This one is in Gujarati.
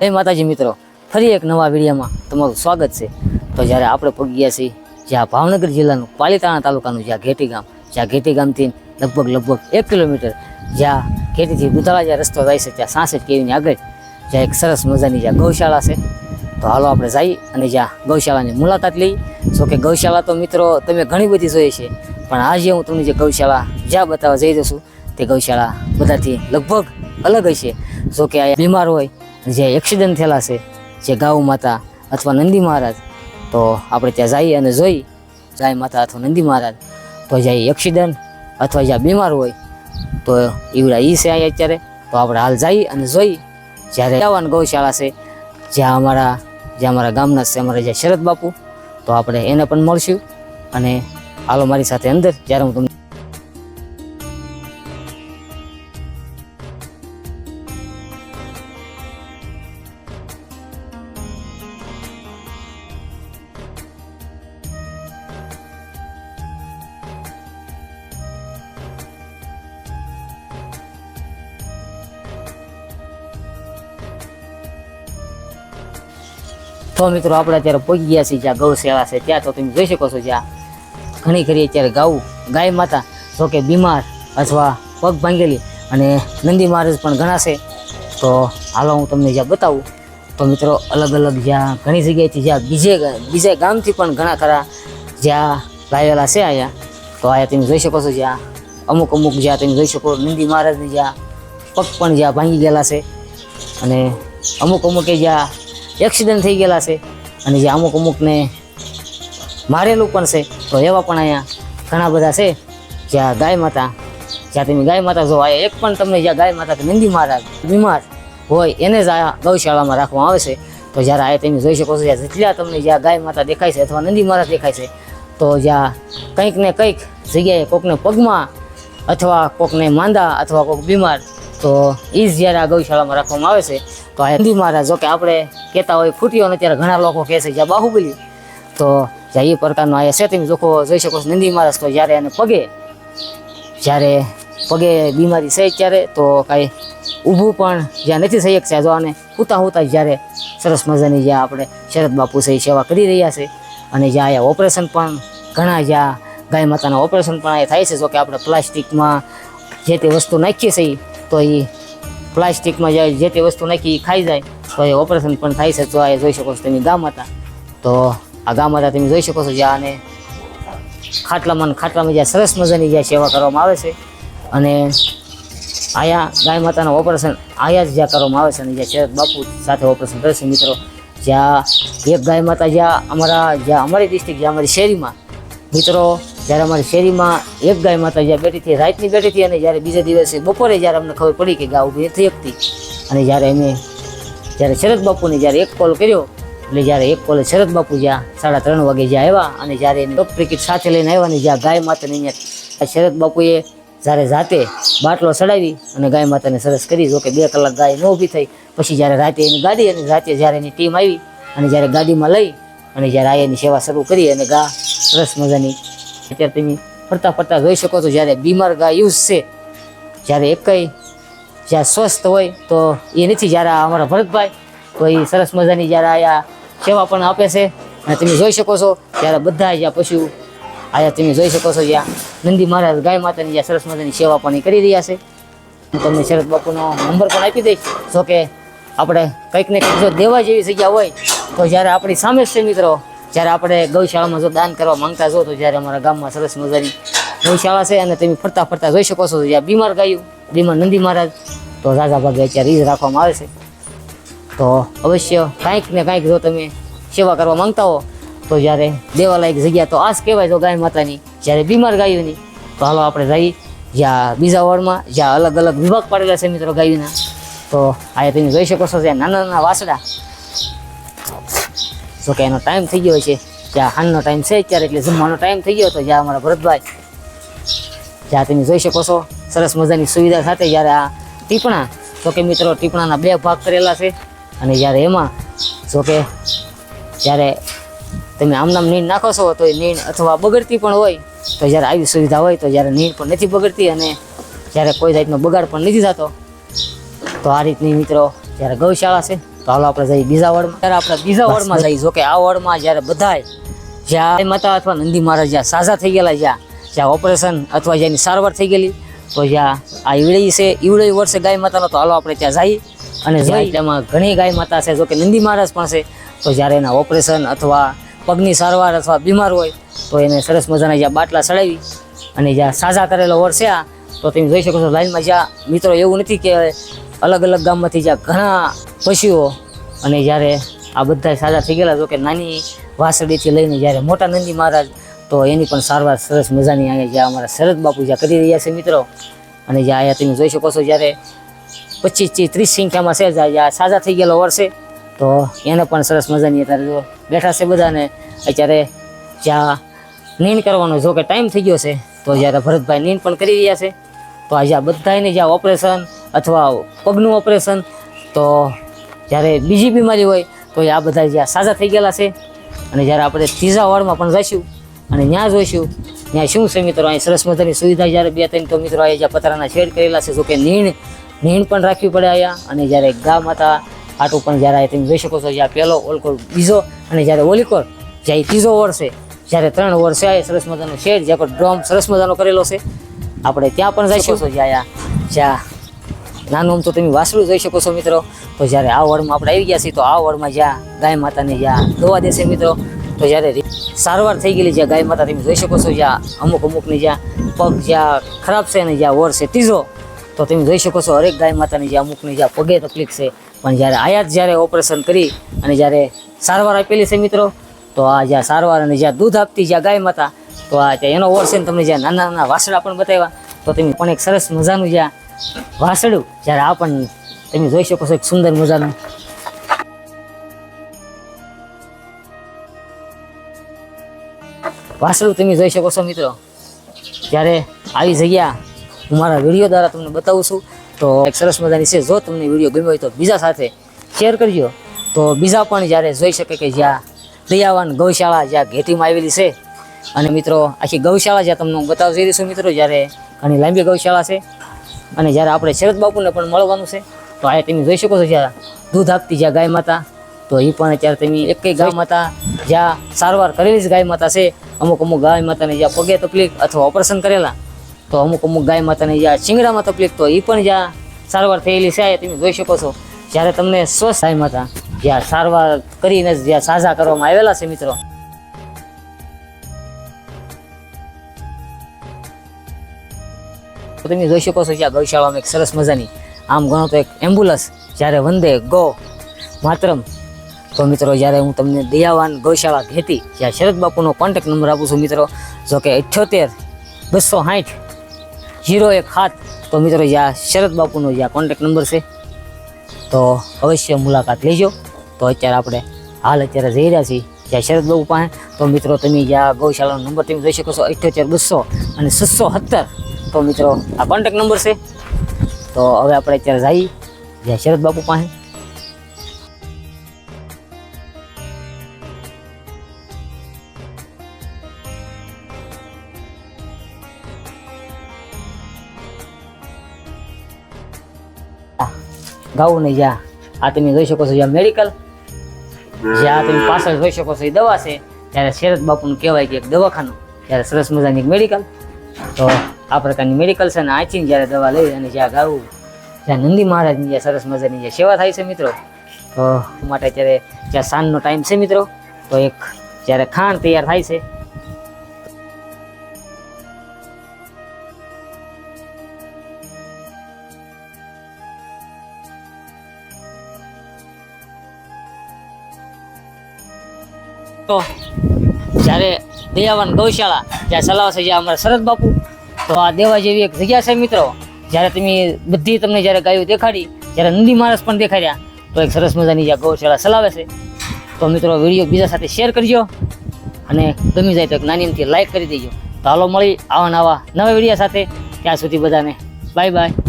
જય માતાજી મિત્રો, ફરી એક નવા વિડીયોમાં તમારું સ્વાગત છે. તો જ્યારે આપણે પગ્યા ગયા છીએ, જ્યાં ભાવનગર જિલ્લાનું પાલીતાણા તાલુકાનું જ્યાં ઘેટી ગામ, જ્યાં ઘેટી ગામથી લગભગ લગભગ એક કિલોમીટર જ્યાં ઘેટીથી દુધાળા જ્યાં રસ્તો જાય છે, ત્યાં સાસઠ કેવીની આગળ જ્યાં એક સરસ મજાની જ્યાં ગૌશાળા છે. તો હાલો આપણે જઈ અને જ્યાં ગૌશાળાની મુલાકાત લઈ જો કે ગૌશાળા તો મિત્રો તમે ઘણી બધી જોઈ છે, પણ આજે હું તમને જે ગૌશાળા જ્યાં બતાવવા જઈ રહ્યો છું, તે ગૌશાળા બધાથી લગભગ અલગ હશે. જો કે આ બીમાર હોય જે એક્સિડન્ટ થયેલા છે, જે ગાઉ માતા અથવા નંદી મહારાજ, તો આપણે ત્યાં જઈએ અને જોઈ ગાય માતા અથવા નંદી મહારાજ. તો જ્યાં એક્સિડન્ટ અથવા જ્યાં બીમાર હોય, તો એવડા એ છે અહીંયા અત્યારે. તો આપણે હાલ જઈ અને જોઈ, જ્યારે આવવાની ગૌશાળા છે, જ્યાં અમારા જે અમારા ગામના છે, અમારા જે શરદ બાપુ, તો આપણે એને પણ મળશું. અને હાલો મારી સાથે અંદર, જ્યારે હું તમને તો મિત્રો આપણે અત્યારે પહોંચી ગયા છીએ જ્યાં ગૌશાળા છે, ત્યાં તો તમે જોઈ શકો છો જ્યાં ઘણી ખરી અત્યારે ગાઉ, ગાય માતા, જો કે બીમાર અથવા પગ ભાંગેલી અને નંદી મહારાજ પણ ઘણા છે. તો હાલો હું તમને જ્યાં બતાવું, તો મિત્રો અલગ અલગ જ્યાં ઘણી જગ્યાએથી જ્યાં બીજે બીજા ગામથી પણ ઘણા ખરા જ્યાં લાવેલા છે અહીંયા. તો અહીંયા તમે જોઈ શકો છો જ્યાં અમુક અમુક જ્યાં તમે જોઈ શકો નંદી મહારાજની જ્યાં પગ પણ જ્યાં ભાંગી ગયેલા છે અને અમુક અમુકે જ્યાં એક્સિડન્ટ થઈ ગયેલા છે. અને જે અમુક અમુકને મારેલું પણ છે. તો એવા પણ અહીંયા ઘણા બધા છે. જ્યાં ગાય માતા, જ્યાં તમે ગાય માતા જો એક પણ તમને જ્યાં ગાય માતા નંદી મહારાજ બીમાર હોય એને જ આ ગૌશાળામાં રાખવામાં આવે છે. તો જ્યારે આ તમે જોઈ શકો છો, જ્યાં જેટલા તમને જ્યાં ગાય માતા દેખાય છે અથવા નંદી મહારાજ દેખાય છે, તો જ્યાં કંઈક ને કંઈક જગ્યાએ કોકને પગમાં અથવા કોકને માંદા અથવા કોક બીમાર તો એ જ જ્યારે આ ગૌશાળામાં રાખવામાં આવે છે, તો આ નંદી મહારાજ જોકે આપણે કહેતા હોય ફૂટ્યો ને ત્યારે ઘણા લોકો કહે છે જ્યાં બાહુબલી. તો જ્યાં એ પ્રકારનો આ સેટિંગ જોખો જોઈ શકો છો નંદી મહારાજ, તો જ્યારે એને પગે, જ્યારે પગે બીમારી છે ત્યારે તો કાંઈ ઊભું પણ જ્યાં નથી થઈ શકશે જો આને ઉતા ઉતા જ્યારે સરસ મજાની જ્યાં આપણે શરદ બાપુ છે સેવા કરી રહ્યા છે. અને જ્યાં અહીંયા ઓપરેશન પણ ઘણા જ્યાં ગાય માતાના ઓપરેશન પણ અહીંયા થાય છે જોકે આપણે પ્લાસ્ટિકમાં જે તે વસ્તુ નાખીએ છીએ તો એ પ્લાસ્ટિકમાં જે જે તે વસ્તુ નાખી એ ખાઈ જાય. તો એ ઓપરેશન પણ થાય છે. તો આ જોઈ શકો છો તમે ગામ માતા તો આ ગામ માતા તમે જોઈ શકો છો જ્યાં આને ખાટલામાં ખાટલામાં જ્યાં સરસ મજાની જ્યાં સેવા કરવામાં આવે છે. અને આયા ગાય માતાનું ઓપરેશન આયા જ જ્યાં કરવામાં આવે છે અને જ્યાં શરદ બાપુ સાથે ઓપરેશન કરે છે મિત્રો. જ્યાં એક ગાય માતા જ્યાં અમારા જ્યાં અમારી ડિસ્ટ્રિક્ટ જ્યાં અમારી શેરીમાં મિત્રો, જ્યારે અમારી શેરીમાં એક ગાય માતા જ્યાં બેઠી હતી, રાતની બેઠી હતી અને જ્યારે બીજા દિવસે બપોરે જ્યારે અમને ખબર પડી કે ગા ઊભી નથી હતી અને જ્યારે અમે, જ્યારે શરદ બાપુને જ્યારે એક કોલ કર્યો, એટલે જ્યારે એક કોલે શરદ બાપુ જ્યાં સાડા ત્રણ વાગે જ્યાં આવ્યા અને જ્યારે એને ડોક કિટ સાથે લઈને આવ્યા અને જ્યાં ગાય માતાને અહીંયા શરદ બાપુએ જ્યારે જાતે બાટલો ચડાવી અને ગાય માતાને સરસ કરી જો કે બે કલાક ગાય ન ઊભી થઈ. પછી જ્યારે રાતે એની ગાડી અને રાતે જ્યારે એની ટીમ આવી અને જ્યારે ગાડીમાં લઈ અને જ્યારે આ એની સેવા શરૂ કરી અને ગા, સરસ મજાની, અત્યારે તમે ફરતા ફરતા જોઈ શકો છો જ્યારે બીમાર ગા યુઝ છે, જ્યારે એકઈ જ્યાં સ્વસ્થ હોય તો એ નથી, જ્યારે અમારા ભરતભાઈ, તો એ સરસ મજાની જ્યારે આયા સેવા પણ આપે છે. અને તમે જોઈ શકો છો, ત્યારે બધા જ્યાં પશુ આયા તમે જોઈ શકો છો, જ્યાં નંદી મહારાજ ગાય માતાની જ્યાં સરસ મજાની સેવા પણ કરી રહ્યા છે. હું તમને શરદ બાપુનો નંબર પણ આપી દઈશ જો કે આપણે કંઈક ને કંઈક જો દેવા જેવી જગ્યા હોય તો જ્યારે આપણી સામે છે મિત્રો, જ્યારે આપણે ગૌશાળામાં જો દાન કરવા માંગતા જો તો જ્યારે અમારા ગામમાં સરસ મજાની ગૌશાળા છે અને તમે ફરતા ફરતા જોઈ શકો છો, જ્યાં બીમાર ગાયું બીમાર નંદી મહારાજ, તો રાજા ભાગે અત્યારે એ જ રાખવામાં આવે છે. તો અવશ્ય કાંઈક ને કાંઈક જો તમે સેવા કરવા માંગતા હો, તો જ્યારે દેવાલાયક જગ્યા તો આ કહેવાય તો ગાય માતાની, જ્યારે બીમાર ગાયોની, તો હાલો આપણે જઈ જ્યાં બીજા વોર્ડમાં જ્યાં અલગ અલગ વિભાગ પાડેલા છે મિત્રો ગાયોના. તો આ તમે જોઈ શકો છો, જ્યાં નાના નાના વાસડા જો કે એનો ટાઈમ થઈ ગયો છે. જ્યાં હાલનો ટાઈમ છે અત્યારે, એટલે જમવાનો ટાઈમ થઈ ગયો તો જ્યાં અમારા ભરતભાઈ, જ્યાં તમે જોઈ શકો છો, સરસ મજાની સુવિધા સાથે જ્યારે આ ટીપણા તો કે મિત્રો ટીપણાના બે ભાગ કરેલા છે. અને જ્યારે એમાં, જો કે જ્યારે તમે આમનામ નીણ નાખો છો, તો એ નીણ અથવા બગડતી પણ હોય. તો જ્યારે આવી સુવિધા હોય, તો જ્યારે નીણ પણ નથી બગડતી અને જ્યારે કોઈ જાતનો બગાડ પણ નથી થતો, તો આ રીતની મિત્રો જ્યારે ગૌશાળા છે તો હાલો આપણે જઈએ બીજા વોર્ડમાં ત્યારે આપણે બીજા વોર્ડમાં જઈએ. જો કે આ વોર્ડમાં જ્યારે બધાય જ્યાં ગાય માતા અથવા નંદી મહારાજ જ્યાં સાજા થઈ ગયેલા જ્યાં જ્યાં ઓપરેશન અથવા જેની સારવાર થઈ ગયેલી તો જ્યાં આ ઈવડી છે ઈવડી વર્ષે ગાય માતાનો તો હાલો આપણે ત્યાં જઈએ. અને જઈ તેમાં ઘણી ગાય માતા છે જો કે નંદી મહારાજ પણ છે તો જ્યારે એના ઓપરેશન અથવા પગની સારવાર અથવા બીમાર હોય તો એને સરસ મજાના જ્યાં બાટલા ચડાવી અને જ્યાં સાજા કરેલો વર છે આ તો તમે જોઈ શકો છો લાઈનમાં જ્યાં મિત્રો એવું નથી કે અલગ અલગ ગામમાંથી જ્યાં ઘણા પશુઓ અને જ્યારે આ બધા સાજા થઈ ગયેલા જોકે નાની વાસળીથી લઈને જ્યારે મોટા નંદી મહારાજ, તો એની પણ સારવાર સરસ મજાની અહીંયા જ્યાં અમારા શરદ બાપુ જ્યાં કરી રહ્યા છે મિત્રો. અને જ્યાં અહીંયા તમે જોઈ શકો છો જ્યારે પચીસથી ત્રીસ સંખ્યામાં છે, જ્યાં સાજા થઈ ગયેલો વર્ષે, તો એને પણ સરસ મજાની અત્યારે જો બેઠા છે બધાને. અત્યારે જ્યાં નીંદ કરવાનો જો કે ટાઈમ થઈ ગયો છે, તો જ્યારે ભરતભાઈ નીંદ પણ કરી રહ્યા છે. તો આજે આ બધાને જ્યાં ઓપરેશન અથવા પગનું ઓપરેશન તો જ્યારે બીજી બીમારી હોય તો એ આ બધા જ્યાં સાજા થઈ ગયેલા છે. અને જ્યારે આપણે ત્રીજા વોર્ડમાં પણ જઈશું અને ત્યાં જોઈશું, ત્યાં શું છે મિત્રો? અહીં સરસ મજાની સુવિધા જ્યારે બે ત્રણ તો મિત્રો અહીંયા પતરાના શેડ કરેલા છે, જોકે નીણ નીણ પણ રાખવી પડે અહીંયા. અને જ્યારે ગા માતા આટું પણ જ્યારે તમે જોઈ શકો છો, જ્યાં પહેલો ઓલકોર બીજો અને જ્યારે ઓલીકોર, જ્યાં ત્રીજો વર છે, જ્યારે ત્રણ વર છે સરસ મજાનો શેડ, જ્યાં પર ડ્રોમ સરસ મજાનો કરેલો છે. આપણે ત્યાં પણ જઈ શકો છો જ્યાં જ્યાં નાનું આમ તો તમે વાસળું જોઈ શકો છો મિત્રો. તો જ્યારે આ વળમાં આપણે આવી ગયા છીએ, તો આ વળમાં જ્યાં ગાય માતાને જ્યાં દોવા દેશે મિત્રો, તો જ્યારે સારવાર થઈ ગયેલી જ્યાં ગાય માતા તમે જોઈ શકો છો, જ્યાં અમુક અમુકની જ્યાં પગ જ્યાં ખરાબ છે અને જ્યાં વર છે ત્રીજો તો તમે જોઈ શકો છો હરેક ગાય માતાની જ્યાં અમુકની જ્યાં પગે તકલીફ છે. પણ જ્યારે આયાત જ્યારે ઓપરેશન કરી અને જ્યારે સારવાર આપેલી છે મિત્રો, તો આ જ્યાં સારવાર અને જ્યાં દૂધ આપતી જ્યાં ગાય માતા, તો આ એનો વર છે તમને જ્યાં નાના નાના વાસડા પણ બતાવ્યા. તો તમે પણ એક સરસ મજાનું જ્યાં વાસળું? જ્યારે આ પણ તમે જોઈ શકો છો એક સુંદર મજાનું. વાસળું તમે જોઈ શકો છો મિત્રો. જ્યારે આવી જગ્યા હું મારા વીડિયો દ્વારા તમને બતાવું છું, તો એક સરસ મજાની છે. જો તમને વીડિયો ગમ્યો હોય તો બીજા સાથે શેર કરજો. તો બીજા પણ જ્યારે જોઈ શકે કે જ્યાં દયાવાન ગૌશાળા જ્યાં ઘેટીમાં આવેલી છે. અને મિત્રો, આખી ગૌશાળા જ્યાં તમને હું બતાવવા જઈ રહી મિત્રો, જ્યારે ઘણી લાંબી ગૌશાળા છે. અને જ્યારે આપણે શરદ બાપુને પણ મળવાનું છે, તો આ તમે જોઈ શકો છો જ્યાં દૂધ આપતી જ્યાં ગાય માતા, તો એ પણ અત્યારે તમે એક ગાય માતા જ્યાં સારવાર કરેલી જ ગાય માતા છે, અમુક અમુક ગાય માતાને જ્યાં પગે તકલીફ અથવા ઓપરેશન કરેલા, તો અમુક અમુક ગાય માતાને જ્યાં શિંગડામાં તકલીફ, તો એ પણ જ્યાં સારવાર થયેલી છે તમે જોઈ શકો છો. જ્યારે તમને સ્વસ્થ ગાય માતા જ્યાં સારવાર કરીને જ જ્યાં સાજા કરવામાં આવેલા છે મિત્રો તો તમે જોઈ શકો છો જ્યાં ગૌશાળામાં એક સરસ મજાની આમ ગણો તો એક એમ્બ્યુલન્સ જ્યારે વંદે ગો માતરમ. તો મિત્રો, જ્યારે હું તમને દયાવાન ગૌશાળા ઘેતી જ્યાં શરદ બાપુનો કોન્ટેક્ટ નંબર આપું છું મિત્રો, જો કે અઠ્યોતેર, બસો સાઠ જીરો એક સાત. તો મિત્રો, જ્યાં શરદ બાપુનો જ્યાં કોન્ટેક્ટ નંબર છે, તો અવશ્ય મુલાકાત લેજો. તો અત્યારે આપણે હાલ અત્યારે જઈ રહ્યા છીએ જ્યાં શરદ બાપુ પાસે. તો મિત્રો, તમે જ્યાં ગૌશાળાનો નંબર તમે જોઈ શકો છો, અઠ્યોતેર, બસો અને છસો સત્તર. તો મિત્રો, આ કોન્ટેક્ટ નંબર છે. તો હવે આપણે અત્યારે જઈએ જ્યાં શરદ બાપુ પાસે. ગાવું નહીં જ્યાં આ તમે જોઈ શકો છો, જ્યાં મેડિકલ જ્યાં તમે પાછળ જોઈ શકો છો, એ દવા છે. ત્યારે શરદ બાપુનું કહેવાય કે એક દવાખાનું. ત્યારે સરસ મજાની એક મેડિકલ તો આ પ્રકારની મેડિકલ છે અને આંચીને જ્યારે દવા લઈ અને જ્યાં ગાવું, જ્યાં નંદી મહારાજની જ્યાં સરસ મજાની જ્યાં સેવા થાય છે મિત્રો તો માટે અત્યારે જ્યાં સાંજનો ટાઈમ છે મિત્રો, તો એક જ્યારે ખાંડ તૈયાર થાય છે. તો જ્યારે દયાવાન ગૌશાળા, જ્યાં ચલાવશે જ્યાં અમારા શરદ બાપુ તો આ દેવા જેવી એક જગ્યા છે મિત્રો, જ્યારે તમે બધી તમને જ્યારે ગાયો દેખાડી, જ્યારે નંદી માણસ પણ દેખાડ્યા, તો એક સરસ મજાની જ્યાં ગૌશાળા ચલાવે છે. તો મિત્રો, વીડિયો બીજા સાથે શેર કરજો અને ગમી જાય તો એક નાની લાઈક કરી દેજો. તો હાલો મળી આવા નવા નવા વીડિયો સાથે. ત્યાં સુધી બધાને બાય બાય